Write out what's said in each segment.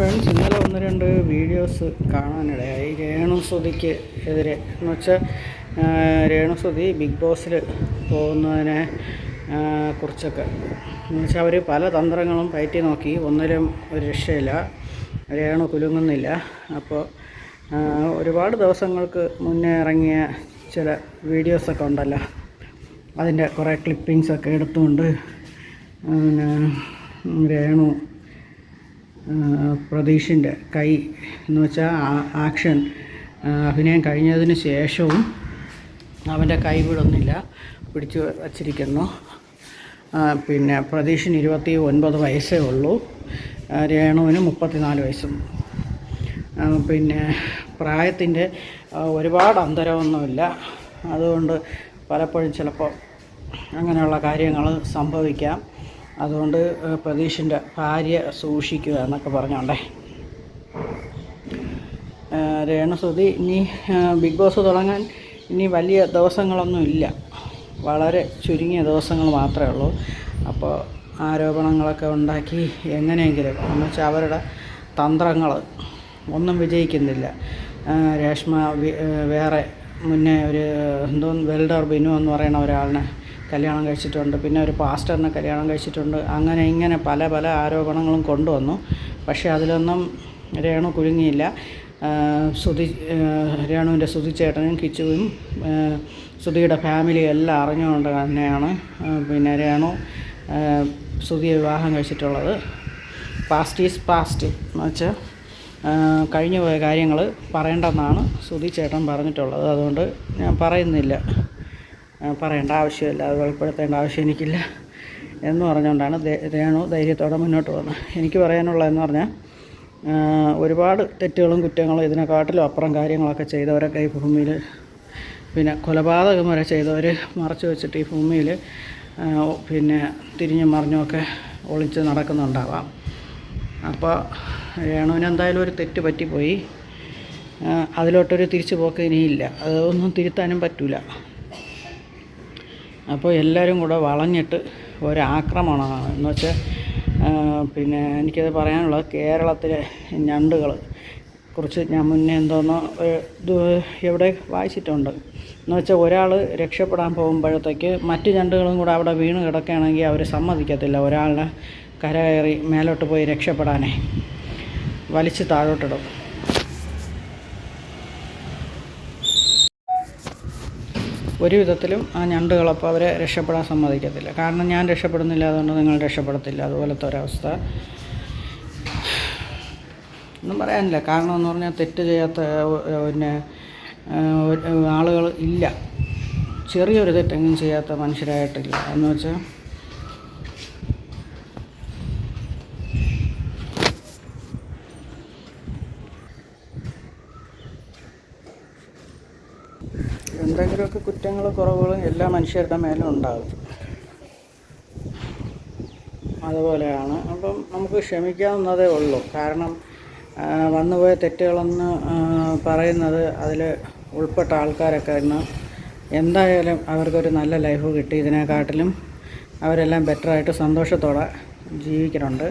Friends ഇന്നലെ ഒന്ന് രണ്ട് വീഡിയോസ് കാണാനിടയായി. രേണുസുതിക്ക് എതിരെ. എന്ന് വെച്ചാൽ രേണുസുതി ബിഗ് ബോസിൽ പോകുന്നതിനെ കുറിച്ചൊക്കെ. എന്ന് വെച്ചാൽ അവർ പല തന്ത്രങ്ങളും പയറ്റി നോക്കി. ഒന്നിലും ഒരു രക്ഷയില്ല. രേണു കുലുങ്ങുന്നില്ല. അപ്പോൾ ഒരുപാട് ദിവസങ്ങൾക്ക് മുന്നേ ഇറങ്ങിയ ചില വീഡിയോസൊക്കെ ഉണ്ടല്ലോ. അതിന്റെ കുറേ ക്ലിപ്പിങ്സൊക്കെ എടുത്തുകൊണ്ട് പിന്നെ രേണു പ്രതീഷിന്റെ കൈ എന്ന് വെച്ചാൽ ആക്ഷൻ അഭിനയം കഴിഞ്ഞതിന് ശേഷവും അവന്റെ കൈ വിടുന്നില്ല പിടിച്ചു വച്ചിരിക്കുന്നു. പിന്നെ പ്രതീഷിന് ഇരുപത്തി ഒൻപത് വയസ്സേ ഉള്ളൂ. രേണുവിന് മുപ്പത്തിനാല് വയസ്സും. പിന്നെ പ്രായത്തിന്റെ ഒരുപാട് അന്തരമൊന്നുമില്ല. അതുകൊണ്ട് പലപ്പോഴും ചിലപ്പോൾ അങ്ങനെയുള്ള കാര്യങ്ങൾ സംഭവിക്കാം. അതുകൊണ്ട് പ്രതീഷിന്റെ ഭാര്യ സൂക്ഷിക്കുക എന്നൊക്കെ പറഞ്ഞോണ്ടേ. രേണുസുതി ഇനി ബിഗ് ബോസ് തുടങ്ങാൻ ഇനി വലിയ ദിവസങ്ങളൊന്നും ഇല്ല. വളരെ ചുരുങ്ങിയ ദിവസങ്ങൾ മാത്രമേ ഉള്ളൂ. അപ്പോൾ ആരോപണങ്ങളൊക്കെ ഉണ്ടാക്കി എങ്ങനെയെങ്കിലും എന്ന് വെച്ചാൽ അവരുടെ തന്ത്രങ്ങൾ ഒന്നും വിജയിക്കുന്നില്ല. രേഷ്മ വേറെ മുന്നേ ഒരു എന്തോ വെൽഡർ ബിനു എന്ന് പറയുന്ന ഒരാളിനെ കല്യാണം കഴിച്ചിട്ടുണ്ട് പിന്നെ ഒരു പാസ്റ്ററിനെ കല്യാണം കഴിച്ചിട്ടുണ്ട് അങ്ങനെ ഇങ്ങനെ പല പല ആരോപണങ്ങളും കൊണ്ടുവന്നു. പക്ഷേ അതിലൊന്നും രേണു കുലുങ്ങിയില്ല സുതി രേണുവിന്റെ സുധിച്ചേട്ടനും കിച്ചുവും സുതിയുടെ ഫാമിലി എല്ലാം അറിഞ്ഞുകൊണ്ട് തന്നെയാണ് പിന്നെ രേണു സുതിയെ വിവാഹം കഴിച്ചിട്ടുള്ളത്. പാസ്റ്റ് ഈസ് പാസ്റ്റ് എന്ന് വെച്ചാൽ കഴിഞ്ഞു പോയ കാര്യങ്ങൾ പറയേണ്ടെന്നാണ് സുതി ചേട്ടൻ പറഞ്ഞിട്ടുള്ളത്. അതുകൊണ്ട് ഞാൻ പറയുന്നില്ല. പറയേണ്ട ആവശ്യമില്ല അത് വെളിപ്പെടുത്തേണ്ട ആവശ്യം എനിക്കില്ല എന്ന് പറഞ്ഞുകൊണ്ടാണ് രേണു ധൈര്യത്തോടെ മുന്നോട്ട് പോകുന്നത്. എനിക്ക് പറയാനുള്ളതെന്ന് പറഞ്ഞാൽ ഒരുപാട് തെറ്റുകളും കുറ്റങ്ങളും ഇതിനെക്കാട്ടിലും അപ്പുറം കാര്യങ്ങളൊക്കെ ചെയ്തവരൊക്കെ ഈ ഭൂമിയിൽ പിന്നെ കൊലപാതകം വരെ ചെയ്തവർ മറച്ചു വെച്ചിട്ട് ഈ ഭൂമിയിൽ പിന്നെ തിരിഞ്ഞും മറിഞ്ഞുമൊക്കെ ഒളിച്ച് നടക്കുന്നുണ്ടാവാം. അപ്പോൾ രേണുവിന് എന്തായാലും ഒരു തെറ്റ് പറ്റിപ്പോയി. അതിലോട്ടൊരു തിരിച്ചു പോക്ക് ഇനിയില്ല അതൊന്നും തിരുത്താനും പറ്റില്ല അപ്പോൾ എല്ലാവരും കൂടെ വളഞ്ഞിട്ട് ഒരാക്രമണമാണ് എന്ന് വെച്ചാൽ പിന്നെ എനിക്കത് പറയാനുള്ളത് കേരളത്തിലെ ഞണ്ടുകൾ കുറിച്ച് ഞാൻ മുന്നേ എന്തോന്നോ എവിടെ വായിച്ചിട്ടുണ്ട്. എന്ന് വെച്ചാൽ ഒരാൾ രക്ഷപ്പെടാൻ പോകുമ്പോഴത്തേക്ക് മറ്റു ഞണ്ടുകളും കൂടെ അവിടെ വീണ് കിടക്കുകയാണെങ്കിൽ അവർ സമ്മതിക്കത്തില്ല ഒരാളിനെ കരകയറി മേലോട്ട് പോയി രക്ഷപ്പെടാനേ. വലിച്ച് താഴോട്ടിടും. ഒരു വിധത്തിലും ആ ഞണ്ടുകളപ്പോൾ അവരെ രക്ഷപ്പെടാൻ സമ്മതിക്കത്തില്ല. കാരണം ഞാൻ രക്ഷപ്പെടുന്നില്ല അതുകൊണ്ട് നിങ്ങൾ രക്ഷപ്പെടത്തില്ല. അതുപോലത്തെ ഒരവസ്ഥ. ഒന്നും പറയാനില്ല. കാരണം എന്ന് പറഞ്ഞാൽ തെറ്റ് ചെയ്യാത്ത പിന്നെ ആളുകൾ ഇല്ല. ചെറിയൊരു തെറ്റെങ്കിലും ചെയ്യാത്ത മനുഷ്യരായിട്ടില്ല. എന്ന് വെച്ചാൽ എന്തെങ്കിലുമൊക്കെ കുറ്റങ്ങളും കുറവുകളും എല്ലാ മനുഷ്യരുടെ മേലും ഉണ്ടാകും. അതുപോലെയാണ്. അപ്പം നമുക്ക് ക്ഷമിക്കാവുന്നതേ ഉള്ളൂ. കാരണം വന്നുപോയ തെറ്റുകളെന്ന് പറയുന്നത് അതിൽ ഉൾപ്പെട്ട ആൾക്കാരൊക്കെ ഇന്ന് എന്തായാലും അവർക്കൊരു നല്ല ലൈഫ് കിട്ടി. ഇതിനെക്കാട്ടിലും അവരെല്ലാം ബെറ്ററായിട്ട് സന്തോഷത്തോടെ ജീവിക്കുന്നുണ്ട്.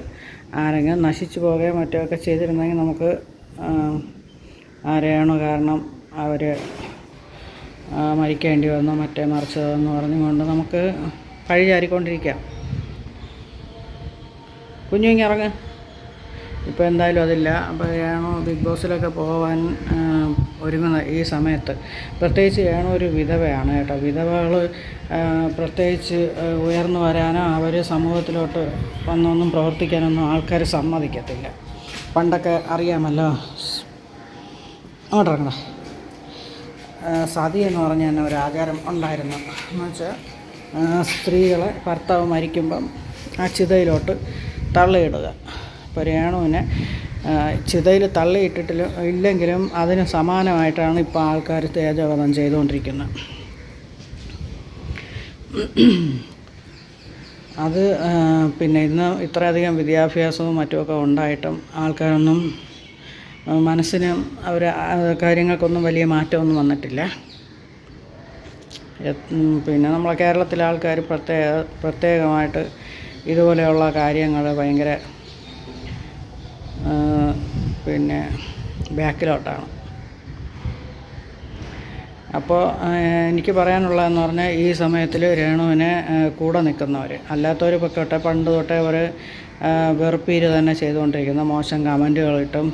ആരെങ്കിലും നശിച്ചു പോകുകയോ മറ്റോ ഒക്കെ ചെയ്തിരുന്നെങ്കിൽ നമുക്ക് ആരെയാണോ കാരണം അവർ മരിക്കേണ്ടി വന്നു മറ്റേ മറിച്ചതെന്ന് പറഞ്ഞുകൊണ്ട് നമുക്ക് പഴിചാരിക്കൊണ്ടിരിക്കാം കുഞ്ഞു ഇങ്ങ് ഇറങ്ങ്. ഇപ്പോൾ എന്തായാലും അതില്ല. അപ്പോൾ ഏണോ ബിഗ് ബോസിലൊക്കെ പോകാൻ ഒരുങ്ങുന്ന ഈ സമയത്ത് പ്രത്യേകിച്ച് ഏണോ ഒരു വിധവയാണ് കേട്ടോ. വിധവകൾ പ്രത്യേകിച്ച് ഉയർന്നു വരാനോ അവർ സമൂഹത്തിലോട്ട് വന്നൊന്നും പ്രവർത്തിക്കാനൊന്നും ആൾക്കാർ സമ്മതിക്കത്തില്ല. പണ്ടൊക്കെ അറിയാമല്ലോ. അങ്ങോട്ട് ഇറങ്ങണം ആ, സതി എന്ന് പറഞ്ഞ തന്നെ ഒരു ആചാരം ഉണ്ടായിരുന്നു. എന്ന് വെച്ചാൽ സ്ത്രീകളെ ഭർത്താവ് മരിക്കുമ്പം ആ ചിതയിലോട്ട് തള്ളിയിടുക. ഇപ്പോൾ രേണുവിനെ ചിതയിൽ തള്ളിയിട്ടിട്ടില്ല ഇല്ലെങ്കിലും അതിന് സമാനമായിട്ടാണ് ഇപ്പോൾ ആൾക്കാർ തേജവധം ചെയ്തുകൊണ്ടിരിക്കുന്നത്. അത് പിന്നെ ഇന്ന് ഇത്രയധികം വിദ്യാഭ്യാസവും മറ്റുമൊക്കെ ഉണ്ടായിട്ടും ആൾക്കാരൊന്നും മനസ്സിന് അവർ കാര്യങ്ങൾക്കൊന്നും വലിയ മാറ്റമൊന്നും വന്നിട്ടില്ല. പിന്നെ നമ്മളെ കേരളത്തിലെ ആൾക്കാർ പ്രത്യേക പ്രത്യേകമായിട്ട് ഇതുപോലെയുള്ള കാര്യങ്ങൾ ഭയങ്കര പിന്നെ ബാക്കിലോട്ടാണ്. അപ്പോൾ എനിക്ക് പറയാനുള്ളതെന്ന് പറഞ്ഞാൽ ഈ സമയത്തിൽ രേണുവിനെ കൂടെ നിൽക്കുന്നവർ അല്ലാത്തവർ പൊക്കോട്ടെ പണ്ട് തൊട്ടേ അവർ വെറുപ്പീര് തന്നെ ചെയ്തുകൊണ്ടിരിക്കുന്ന മോശം കമന്റുകളിട്ടും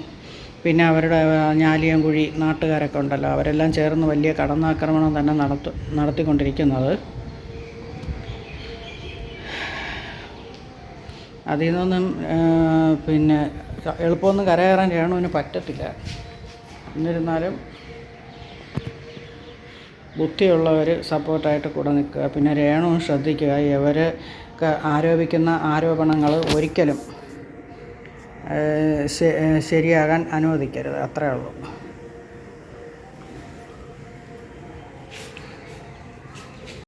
പിന്നെ അവരുടെ ഞാലിയംകുഴി നാട്ടുകാരൊക്കെ ഉണ്ടല്ലോ. അവരെല്ലാം ചേർന്ന് വലിയ കടന്നാക്രമണം തന്നെ നടത്തു നടത്തിക്കൊണ്ടിരിക്കുന്നത്. അതിൽ നിന്നൊന്നും ആ, പിന്നെ എളുപ്പമൊന്നും കരകയറാൻ രേണുവിന് പറ്റത്തില്ല. എന്നിരുന്നാലും ബുദ്ധിയുള്ളവർ സപ്പോർട്ടായിട്ട് കൂടെ നിൽക്കുക. പിന്നെ രേണുവും ശ്രദ്ധിക്കുക. ഇവർ ആരോപിക്കുന്ന ആരോപണങ്ങൾ ഒരിക്കലും ശരിയാകാൻ അനുവദിക്കരുത്. അത്രേ ഉള്ളൂ.